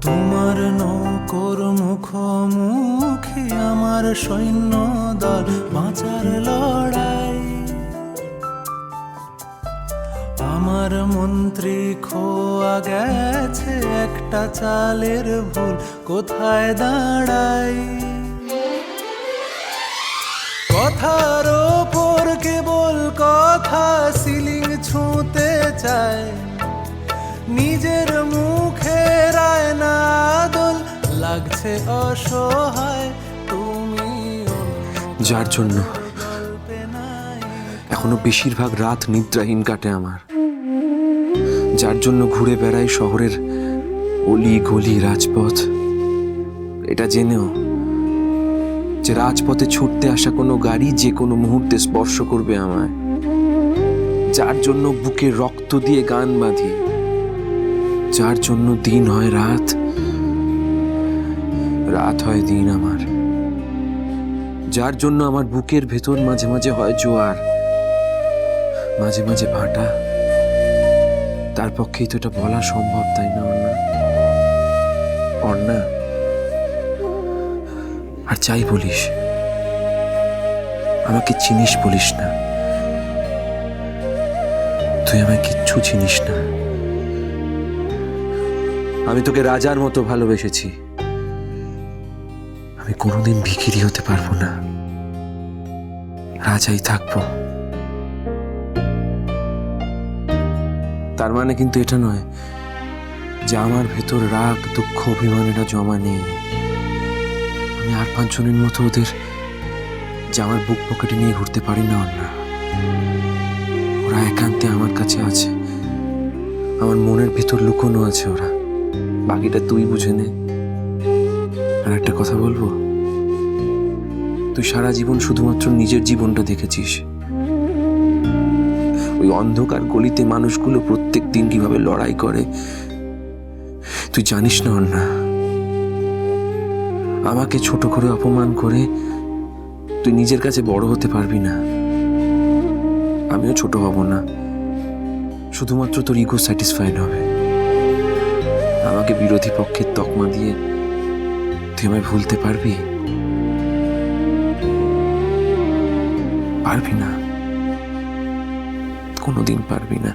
তোমার নৌকর মুখোমুখি আমার সৈন্য দল বাঁচার লড়াই। আমার মন্ত্রী খোয়া গেছে একটা চালের ভুল, কোথায় দাঁড়াই? কথার ওপর কেবল কথা, সিলিং ছুঁতে চায় নিজের মুখে লাগছে অসহায় তুমি যার জন্য এখনও বেশিরভাগ রাত নিদ্রাহীন কাটে আমার। যার জন্য ঘুরে বেড়াই শহরের অলি গলি রাজপথ। এটা জেনেও যে রাজপথে ছুটতে আসা কোনো গাড়ি যে কোনো মুহূর্তে স্পর্শ করবে আমায়। যার জন্য বুকে রক্ত দিয়ে গান বাঁধি। যার জন্য দিন হয় রাত রাত হয় দিন আমার। যার জন্য আমার বুকের ভেতর মাঝে মাঝে হয় জোয়ার, মাঝে মাঝে ভাটা। তার পক্ষেই তো এটা বলা সম্ভব, তাই না অর্ণা অর্ণা আর চাই বলিস, আমাকে চিনিস বলিস না। তুই আমায় কিচ্ছু চিনিস না। আমি তোকে রাজার মতো ভালোবেসেছি। আমি কোনোদিন ভিখিরি হতে পারব না। রাজাই থাকব। তার মানে কিন্তু এটা নয় যে আমার ভেতর রাগ, দুঃখ, অভিমানেরা জমা নেই। আমি আর পাঁচজনের মতো ওদের যে আমার বুক পকেটে নিয়ে ঘুরতে পারি না না ওরা একান্তে আমার কাছে আছে। আমার মনের ভেতর লুকোনো আছে ওরা। বাকিটা তুই বুঝে নে। আর একটা কথা বলব? তুই সারা জীবন শুধুমাত্র নিজের জীবনটা দেখেছিস। ওই অন্ধকার গলিতে মানুষগুলো প্রত্যেক দিন কীভাবে লড়াই করে, তুই জানিস না, অন্না। আমাকে ছোট করে অপমান করে তুই নিজের কাছে বড় হতে পারবি না। আমিও ছোট হব না। শুধুমাত্র তোর ইগো স্যাটিসফাইড হবে। আমাকে বিরোধী পক্ষের তকমা দিয়ে তুই আমায় ভুলতে পারবি? পারবি না। কোনোদিন পারবি না।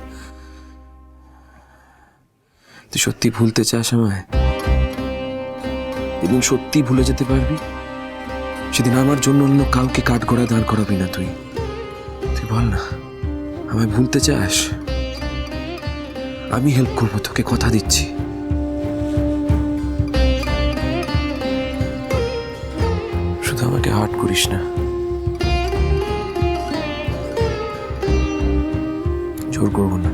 তুই সত্যি ভুলতে চাস আমায়? এদিন সত্যি ভুলে যেতে পারবি? সেদিন আমার জন্য অন্য কাউকে কাঠগড়া দাঁড় করাবি না তুই। তুই বল না, আমায় ভুলতে চাস? আমি হেল্প করব, তোকে কথা দিচ্ছি। শুধু আমাকে হার্ট করিস না। জোর করব না।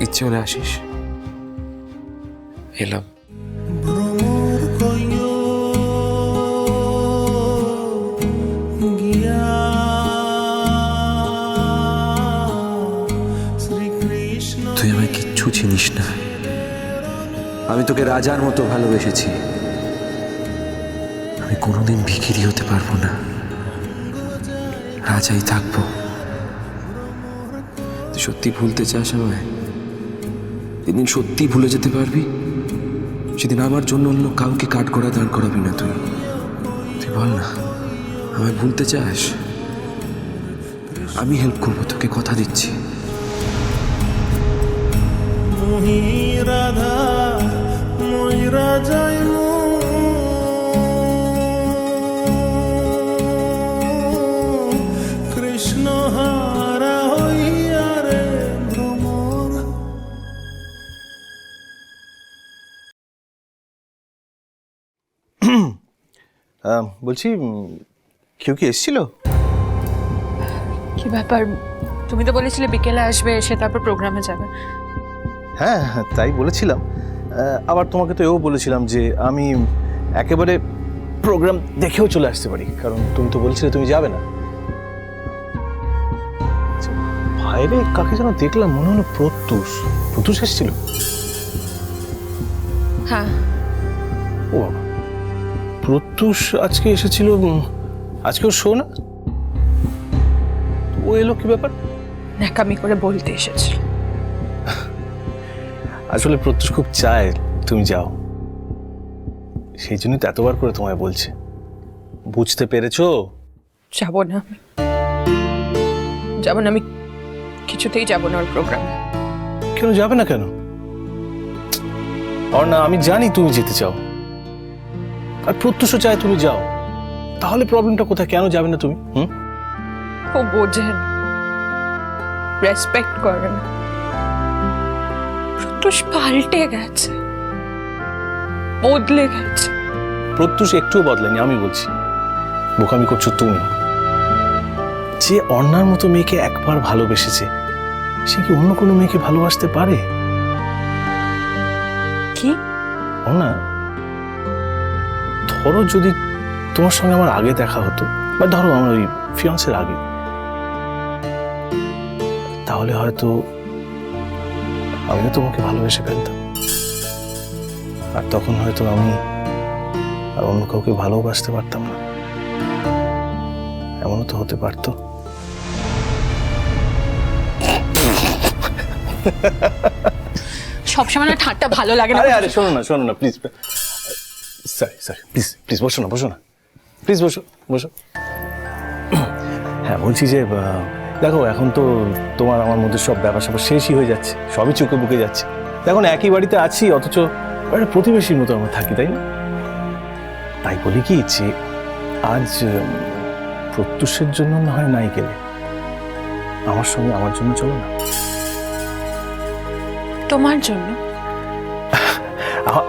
ইচ্ছে হলে আসিস। এলাম তুই আমায় কিচ্ছু চিনিস না। আমি তোকে রাজার মতো ভালোবেসেছি। কোনোদিন ভিখিরি হতে পারব না। রাজাই থাকব। তুই সত্যি ভুলতে চাস আমায়? যেদিন সত্যি ভুলে যেতে পারবি? সেদিন আমার জন্য অন্য কাউকে কাঠ করা দাঁড় করাবি না তুই। তুই বল না, আমায় ভুলতে চাস? আমি হেল্প করব, তোকে কথা দিচ্ছি। রাধা, মই বলছি কেউ কি এসেছিল? কি ব্যাপার? তুমি তো বলেছিলে বিকেলে আসবে এসে তারপর প্রোগ্রামে যাবে। হ্যাঁ হ্যাঁ, তাই বলেছিলাম। আবার তোমাকে তো এও বলেছিলাম যে আমি একেবারে প্রোগ্রাম দেখেও চলে আসতে পারি কারণ তুমি তো বলছিলে তুমি যাবে না। আচ্ছা, বাইরে কাকে যেন দেখলাম মনে হলো প্রত্যুষ। প্রত্যুষ এসেছিল? হ্যাঁ। প্রত্যুষ আজকে এসেছিল উম, আজকেও শো না? ও এলো কি ব্যাপার? ন্যাকামি করে বলতে এসেছিল আসলে প্রত্যুষ খুব চায় তুমি যাও। সেই জন্যই তো এতবার করে তোমায় বলছে। বুঝতে পেরেছ? যাব না যাব না আমি কিছুতেই যাব না ওর প্রোগ্রামে কেন যাবে না কেন? আর না আমি জানি তুমি যেতে চাও। আর প্রত্যুষও চায় তুমি যাও। তাহলে প্রবলেমটা কোথায়? কেন যাবে না তুমি? হুম? ও বোঝেন। রেসপেক্ট প্রত্যুষ পাল্টে গেছে। বদলে গেছে। প্রত্যুষ একটুও বদলায়নি আমি বলছি। বোকামি করছ তুমি। যে অন্যার মতো মেয়েকে একবার ভালোবেসেছে সে কি অন্য কোনো মেয়েকে ভালোবাসতে পারে? কি? অন্যা ধরো যদি তোমার সঙ্গে আমার আগে দেখা হতো বা ধরো আমার ওই ফিয়ান্সের আগে তাহলে হয়তো আমিও তোমাকে ভালোবেসে ফেলতাম। আর তখন হয়তো আমি আর অন্য কাউকে ভালোবাসতে পারতাম না। এমনও তো হতে পারতো। সবসময় না ঠাট্টা ভালো লাগে না। আরে আরে শোনো না শোনো না please sorry sorry please please বসো না বসো না। প্লিজ বসো বসো। হ্যাঁ বলছি যে দেখো, এখন তো তোমার আমার মধ্যে সব ব্যাপার স্যাপার শেষই হয়ে যাচ্ছে। সবই চোখে বুকে যাচ্ছে। এখন একই বাড়িতে আছি, অথচ একটা প্রতিবেশীর মতো আমরা থাকি, তাই না? তাই বলি কি যে, আজ প্রত্যুষের জন্য না হয় নাই গেলে। আমার সঙ্গে আমার জন্য চলো না। তোমার জন্য?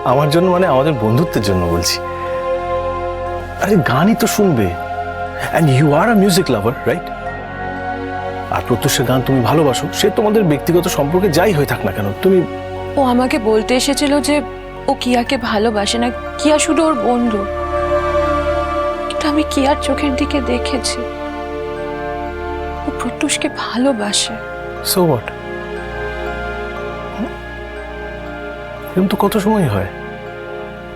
আমার জন্য মানে আমাদের বন্ধুত্বের জন্য বলছি। আরে গানই তো শুনবে। And you are a music lover right আর প্রত্যুষের গান তুমি ভালোবাসো সে তোমাদের ব্যক্তিগত সম্পর্কে যাই হয়ে থাক না কেন তুমি ও আমাকে বলতে এসেছিল যে ও কিয়াকে ভালোবাসে না কিয়া শুধু ওর বন্ধু। কিন্তু আমি কিয়ার চোখের দিকে দেখেছি। ও প্রত্যুষকে ভালোবাসে। সো হোয়াট এরকম তো কত সময় হয়।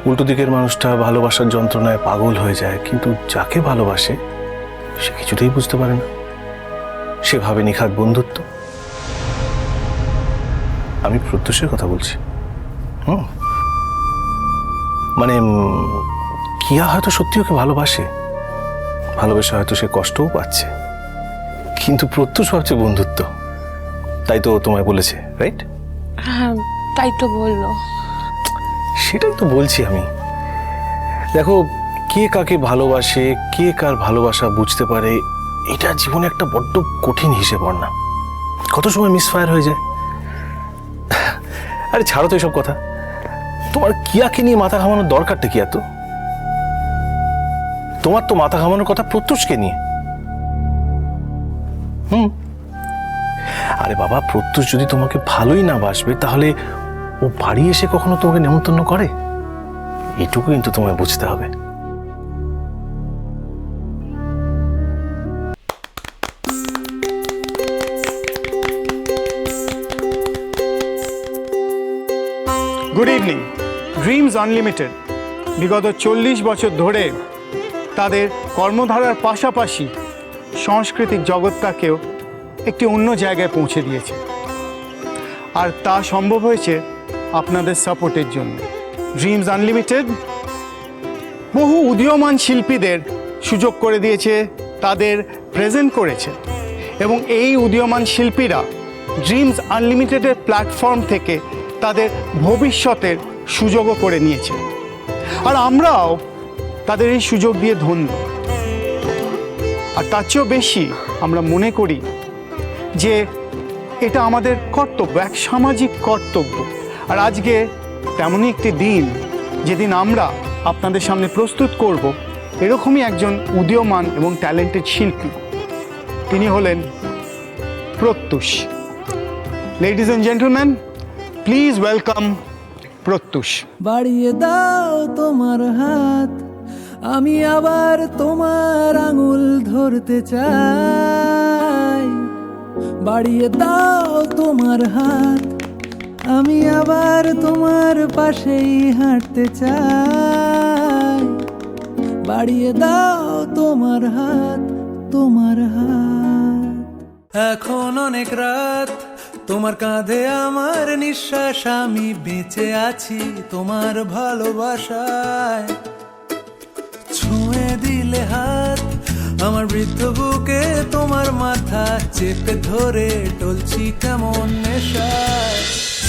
উল্টো দিকের মানুষটা ভালোবাসার যন্ত্রণায় পাগল হয়ে যায়, কিন্তু যাকে ভালোবাসে, সে কিছুতেই বুঝতে পারে না। সে ভাবে নিখাত বন্ধুত্ব। আমি প্রত্যুষের কথা বলছি। হুম। মানে কিয়া হয়তো সত্যি ওকে ভালোবাসে। ভালোবেসে হয়তো সে কষ্টও পাচ্ছে। কিন্তু প্রত্যুষ ভাবছে বন্ধুত্ব। তাই তো তোমায় বলেছে, রাইট? হ্যাঁ। তাই তো বলল। সেটাই তো বলছি আমি। দেখো, কে কাকে ভালোবাসে, কে কার ভালোবাসা বুঝতে পারে, এটা জীবনে একটা বড্ড কঠিন হিসেব না কত সময় মিসফায়ার হয়ে যায়? আরে, ছাড়ো তো এসব কথা। তোমার কিয়াকে নিয়ে মাথা ঘামানোর দরকারটা কি এত? তোমার তো মাথা ঘামানোর কথা প্রত্যুষকে নিয়ে। হুম? আরে বাবা, প্রত্যুষ যদি তোমাকে ভালোই না বাসবে, তাহলে ও বাড়ি এসে কখনো তোমাকে নেমন্তন্ন করে? এটুকু কিন্তু তোমায় বুঝতে হবে। গুড ইভিনিং ড্রিমস আনলিমিটেড বিগত চল্লিশ বছর ধরে তাদের কর্মধারার পাশাপাশি সাংস্কৃতিক জগৎটাকেও একটি অন্য জায়গায় পৌঁছে দিয়েছে। আর তা সম্ভব হয়েছে আপনাদের সাপোর্টের জন্য। ড্রিমস আনলিমিটেড বহু উদীয়মান শিল্পীদের সুযোগ করে দিয়েছে, তাদের প্রেজেন্ট করেছে। এবং এই উদীয়মান শিল্পীরা ড্রিমস আনলিমিটেডের প্ল্যাটফর্ম থেকে তাদের ভবিষ্যতের সুযোগও করে নিয়েছে। আর আমরাও তাদের এই সুযোগ দিয়ে ধন্য। আর তার চেয়েও বেশি আমরা মনে করি যে এটা আমাদের কর্তব্য, এক সামাজিক কর্তব্য। আর আজকে তেমনই একটি দিন যেদিন আমরা আপনাদের সামনে প্রস্তুত করব এরকমই একজন উদীয়মান এবং ট্যালেন্টেড শিল্পী। তিনি হলেন Pratyush. Ladies and gentleman please welcome Pratyush. বাড়িয়ে দাও তোমার হাত, আমি আবার তোমার আঙুল ধরতে চাই। বাড়িয়ে দাও তোমার হাত আমি আবার তোমার পাশেই হাঁটতে চাই। বাড়িয়ে দাও তোমার হাত তোমার হাত। এখন অনেক রাত, তোমার কাঁধে আমার নিঃশ্বাস, আমি বেঁচে আছি তোমার ভালোবাসায়। ছুঁয়ে দিলে হাত, আমার বৃদ্ধ বুকে তোমার মাথা চেপে ধরে, টলছি কেমন নেশায়।